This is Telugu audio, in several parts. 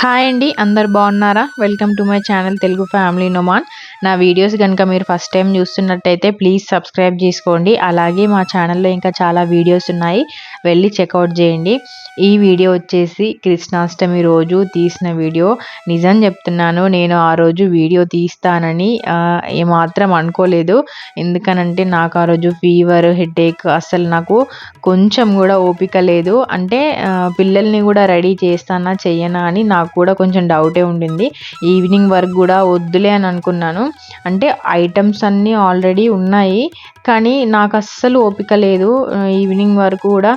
హాయ్ అండి అందరు బాగున్నారా? Welcome to my channel Telugu family Noman. నా వీడియోస్ కనుక మీరు ఫస్ట్ టైం చూస్తున్నట్టయితే ప్లీజ్ సబ్స్క్రైబ్ చేసుకోండి. అలాగే మా ఛానల్లో ఇంకా చాలా వీడియోస్ ఉన్నాయి. వెళ్ళి చెక్అవుట్ చేయండి. ఈ వీడియో వచ్చేసి కృష్ణాష్టమి రోజు తీసిన వీడియో నిజం చెప్తున్నాను నేను ఆ రోజు వీడియో తీస్తానని ఏమాత్రం అనుకోలేదు. ఎందుకనంటే నాకు ఆ రోజు ఫీవర్ హెడేక్ అసలు నాకు కొంచెం కూడా ఓపిక లేదు. అంటే పిల్లల్ని కూడా రెడీ చేస్తానా చెయ్యనా అని నాకు కూడా కొంచెం డౌటే ఉండింది. ఈవినింగ్ వరకు కూడా వద్దులే అని అనుకున్నాను. అంటే ఐటమ్స్ అన్నీ ఆల్రెడీ ఉన్నాయి. కానీ నాకు అస్సలు ఓపిక లేదు. ఈవినింగ్ వరకు కూడా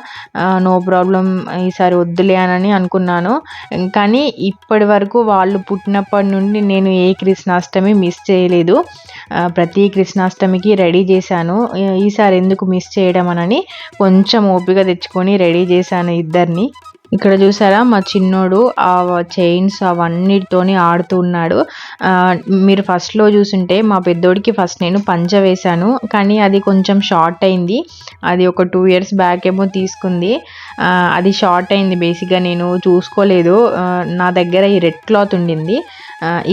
నో ప్రాబ్లం ఈసారి వద్దులే అని అనుకున్నాను. కానీ ఇప్పటి వరకు వాళ్ళు పుట్టినప్పటి నుండి నేను ఏ కృష్ణాష్టమి మిస్ చేయలేదు. ప్రతి కృష్ణాష్టమికి రెడీ చేశాను. ఈసారి ఎందుకు మిస్ చేయడం అనని కొంచెం ఓపిక తెచ్చుకొని రెడీ చేశాను ఇద్దరిని. ఇక్కడ చూసారా? మా చిన్నోడు ఆ చైన్స్ అవన్నిటితోని ఆడుతూ ఉన్నాడు. మీరు ఫస్ట్లో చూసుంటే మా పెద్దోడికి ఫస్ట్ నేను పంచ వేశాను. కానీ అది కొంచెం షార్ట్ అయింది. అది ఒక టూ ఇయర్స్ బ్యాక్ ఏమో తీసుకుంది. అది షార్ట్ అయింది. బేసిక్గా నేను చూసుకోలేదు. నా దగ్గర ఈ రెడ్ క్లాత్ ఉండింది.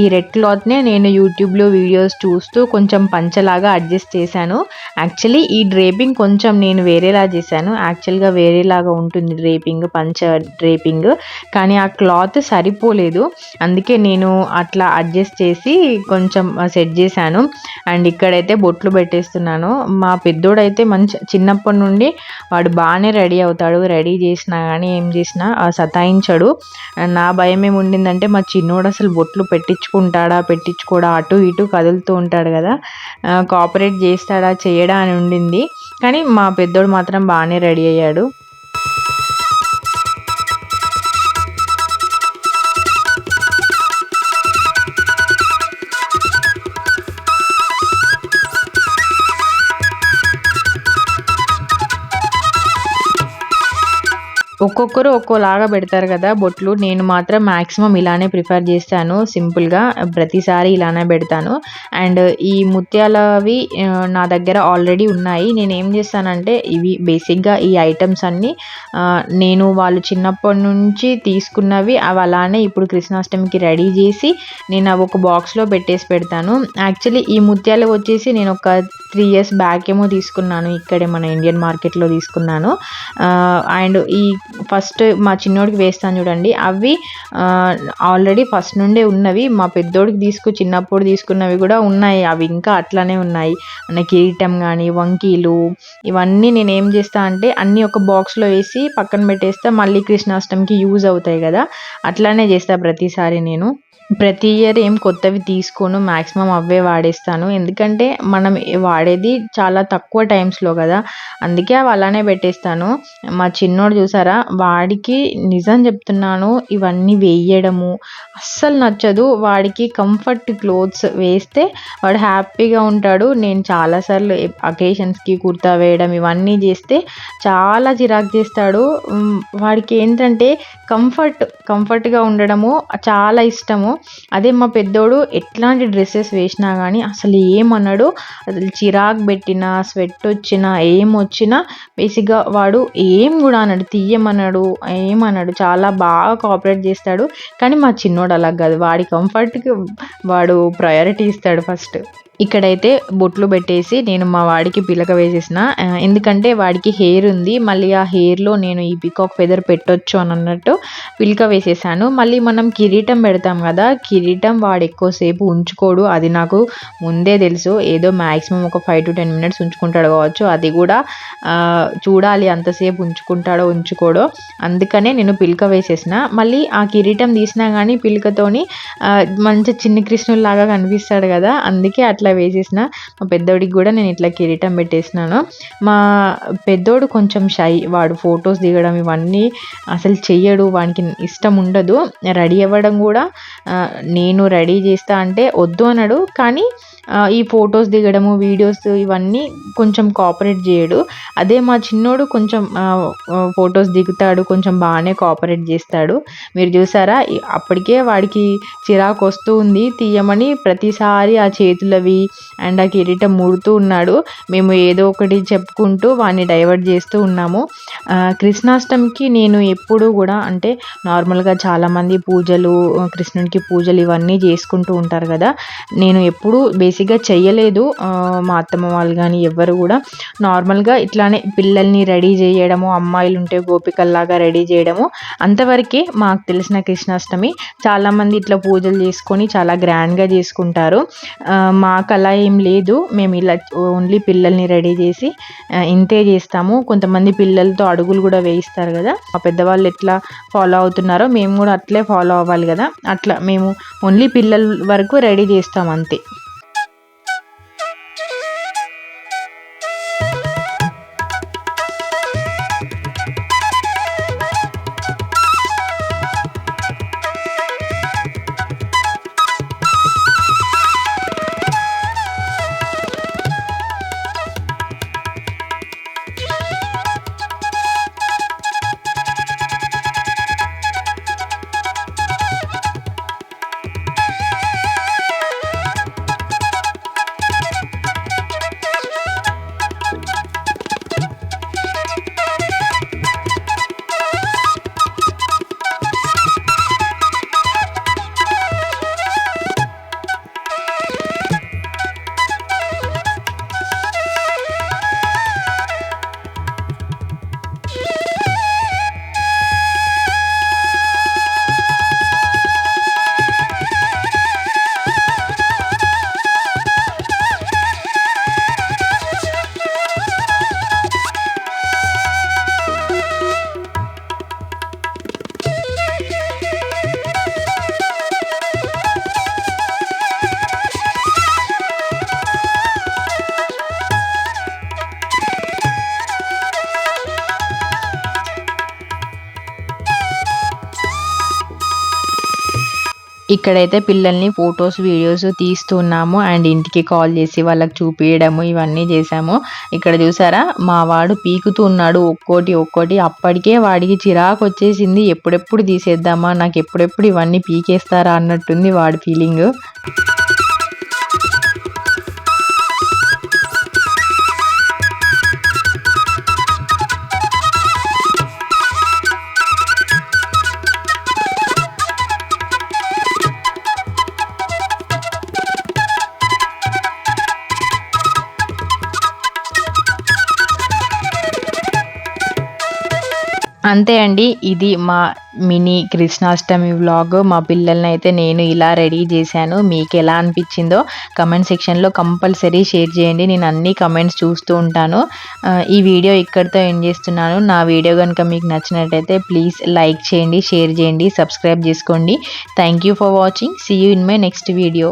ఈ రెడ్ క్లాత్నే నేను యూట్యూబ్లో వీడియోస్ చూస్తూ కొంచెం పంచలాగా అడ్జస్ట్ చేశాను. యాక్చువల్లీ ఈ డ్రేపింగ్ కొంచెం నేను వేరేలా చేశాను. యాక్చువల్గా వేరేలాగా ఉంటుంది డ్రేపింగ్ పంచ డ్రేపింగ్. కానీ ఆ క్లాత్ సరిపోలేదు. అందుకే నేను అట్లా అడ్జస్ట్ చేసి కొంచెం సెట్ చేశాను. అండ్ ఇక్కడైతే బొట్లు పెట్టేస్తున్నాను. మా పెద్దోడైతే మంచి చిన్నప్పటి నుండి వాడు బాగానే రెడీ అవుతాడు. రెడీ చేసినా కానీ ఏం చేసినా సతాయించాడు సతాయించడు. నా భయం ఏమి ఉండిందంటే మా చిన్నోడు అసలు బొట్లు పెట్టించుకుంటాడా పెట్టించుకోడా అటు ఇటు కదులుతూ ఉంటాడు కదా. కోఆపరేట్ చేస్తాడా చేయడా అని ఉండింది. కానీ మా పెద్దోడు మాత్రం బాగానే రెడీ అయ్యాడు. ఒక్కొక్కరు ఒక్కోలాగా పెడతారు కదా బొట్లు. నేను మాత్రం మ్యాక్సిమం ఇలానే ప్రిఫర్ చేస్తాను. సింపుల్గా ప్రతిసారి ఇలానే పెడతాను. అండ్ ఈ ముత్యాలవి నా దగ్గర ఆల్రెడీ ఉన్నాయి. నేను ఏం చేస్తానంటే ఇవి బేసిక్గా ఈ ఐటమ్స్ అన్నీ నేను వాళ్ళు చిన్నప్పటి నుంచి తీసుకున్నవి అవి అలానే ఇప్పుడు కృష్ణాష్టమికి రెడీ చేసి నేను అవి ఒక బాక్స్లో పెట్టేసి పెడతాను. యాక్చువల్లీ ఈ ముత్యాలు వచ్చేసి నేను ఒక త్రీ ఇయర్స్ బ్యాక్ ఏమో తీసుకున్నాను. ఇక్కడే మన ఇండియన్ మార్కెట్లో తీసుకున్నాను. అండ్ ఈ ఫస్ట్ మా చిన్నోడికి వేస్తాను చూడండి. అవి ఆల్రెడీ ఫస్ట్ నుండే ఉన్నవి. మా పెద్దోడికి తీసుకు చిన్నప్పుడు తీసుకున్నవి కూడా ఉన్నాయి. అవి ఇంకా అట్లానే ఉన్నాయి. మన కిరీటం కానీ వంకీలు ఇవన్నీ నేను ఏం చేస్తా అంటే అన్నీ ఒక బాక్స్లో వేసి పక్కన పెట్టేస్తే. మళ్ళీ కృష్ణాష్టమికి యూజ్ అవుతాయి కదా. అట్లానే చేస్తా ప్రతిసారి నేను. ప్రతి ఇయర్ ఏం కొత్తవి తీసుకోను మ్యాక్సిమం అవే వాడేస్తాను. ఎందుకంటే మనం వాడేది చాలా తక్కువ టైమ్స్లో కదా. అందుకే అవి అలానే పెట్టేస్తాను. మా చిన్నోడు చూసారా? వాడికి నిజం చెప్తున్నాను ఇవన్నీ వేయడము అస్సలు నచ్చదు. వాడికి కంఫర్ట్ క్లోత్స్ వేస్తే వాడు హ్యాపీగా ఉంటాడు. నేను చాలాసార్లు అకేషన్స్కి కుర్తా వేయడం ఇవన్నీ చేస్తే చాలా చిరాకు చేస్తాడు. వాడికి ఏంటంటే కంఫర్ట్ కంఫర్ట్గా ఉండడము చాలా ఇష్టము. అదే మా పెద్దోడు ఎట్లాంటి డ్రెస్సెస్ వేసినా కానీ అసలు ఏమన్నాడు అసలు చిరాకు పెట్టినా స్వెట్ వచ్చినా ఏం వచ్చినా బేసిక్గా వాడు ఏం కూడా అన్నాడు తీయమన్నాడు ఏమన్నాడు చాలా బాగా కోఆపరేట్ చేస్తాడు. కానీ మా చిన్నోడు అలా కాదు. వాడి కంఫర్ట్కి వాడు ప్రయారిటీ ఇస్తాడు ఫస్ట్ ఇక్కడైతే బొట్లు పెట్టేసి నేను మా వాడికి పిలక వేసేసిన. ఎందుకంటే వాడికి హెయిర్ ఉంది. మళ్ళీ ఆ హెయిర్లో నేను ఈ పికాక్ ఫెదర్ పెట్టొచ్చు అని అన్నట్టు పిలక వేసేసాను. మళ్ళీ మనం కిరీటం పెడతాం కదా కిరీటం వాడు ఎక్కువసేపు ఉంచుకోడు. అది నాకు ముందే తెలుసు. ఏదో మ్యాక్సిమం ఒక ఫైవ్ టు టెన్ మినిట్స్ ఉంచుకుంటాడు కావచ్చు. అది కూడా చూడాలి అంతసేపు ఉంచుకుంటాడో ఉంచుకోడో. అందుకనే నేను పిలక వేసేసిన. మళ్ళీ ఆ కిరీటం తీసినా కానీ పిలకతోని మంచి చిన్న కృష్ణుల్లాగా కనిపిస్తాడు కదా అందుకే అట్లా వేసేసిన. మా పెద్దోడికి కూడా నేను ఇట్లా కిరీటం పెట్టేసినాను. మా పెద్దోడు కొంచెం షై వాడు ఫొటోస్ దిగడం ఇవన్నీ అసలు చెయ్యడు వానికి ఇష్టం ఉండదు. రెడీ అవ్వడం కూడా నేను రెడీ చేస్తా అంటే వద్దు అనడు కానీ ఈ ఫొటోస్ దిగడము వీడియోస్ ఇవన్నీ కొంచెం కోఆపరేట్ చేయడు. అదే మా చిన్నోడు కొంచెం ఫొటోస్ దిగుతాడు కొంచెం బాగానే కోఆపరేట్ చేస్తాడు. మీరు చూసారా? అప్పటికే వాడికి చిరాకు వస్తూ ఉంది. తీయమని ప్రతిసారి ఆ చేతులవి అండ్ ఆ కిరీటం ముడుతూ ఉన్నాడు. మేము ఏదో ఒకటి చెప్పుకుంటూ వాడిని డైవర్ట్ చేస్తూ ఉన్నాము. కృష్ణాష్టమికి నేను ఎప్పుడూ కూడా అంటే నార్మల్గా చాలామంది పూజలు కృష్ణుడికి పూజలు ఇవన్నీ చేసుకుంటూ ఉంటారు కదా. నేను ఎప్పుడూ బేసిక్గా చేయలేదు మా అత్తమ్మ వాళ్ళు కానీ ఎవ్వరు కూడా నార్మల్గా ఇట్లానే పిల్లల్ని రెడీ చేయడము అమ్మాయిలు ఉంటే గోపికల్లాగా రెడీ చేయడము అంతవరకే మాకు తెలిసిన కృష్ణాష్టమి. చాలామంది ఇట్లా పూజలు చేసుకొని చాలా గ్రాండ్గా చేసుకుంటారు. మాకు అలా ఏం లేదు. మేము ఇలా ఓన్లీ పిల్లల్ని రెడీ చేసి ఇంతే చేస్తాము. కొంతమంది పిల్లలతో అడుగులు కూడా వేయిస్తారు కదా. మా పెద్దవాళ్ళు ఎట్లా ఫాలో అవుతున్నారో మేము కూడా అట్లే ఫాలో అవ్వాలి కదా. అట్లా మేము ఓన్లీ పిల్లల వరకు రెడీ చేస్తాం అంతే. ఇక్కడైతే పిల్లల్ని ఫొటోస్ వీడియోస్ తీస్తున్నాము అండ్ ఇంటికి కాల్ చేసి వాళ్ళకి చూపించడము ఇవన్నీ చేసాము ఇక్కడ చూసారా? మా వాడు పీకుతున్నాడు ఒక్కోటి ఒక్కోటి. అప్పటికే వాడికి చిరాకు వచ్చేసింది. ఎప్పుడెప్పుడు తీసేద్దామా? నాకు ఎప్పుడెప్పుడు ఇవన్నీ పీకేస్తారా అన్నట్టుంది వాడి ఫీలింగ్. అంతే అండి. ఇది మా మినీ కృష్ణాష్టమి వ్లాగ్ మా పిల్లల్ని అయితే నేను ఇలా రెడీ చేశాను. మీకు ఎలా అనిపించిందో కమెంట్ సెక్షన్లో కంపల్సరీ షేర్ చేయండి. నేను అన్ని కమెంట్స్ చూస్తూ ఉంటాను. ఈ వీడియో ఇక్కడితో ఎండ్ చేస్తున్నాను. నా వీడియో కనుక మీకు నచ్చినట్టయితే ప్లీజ్ లైక్ చేయండి షేర్ చేయండి సబ్స్క్రైబ్ చేసుకోండి. Thank for watching see you in my next video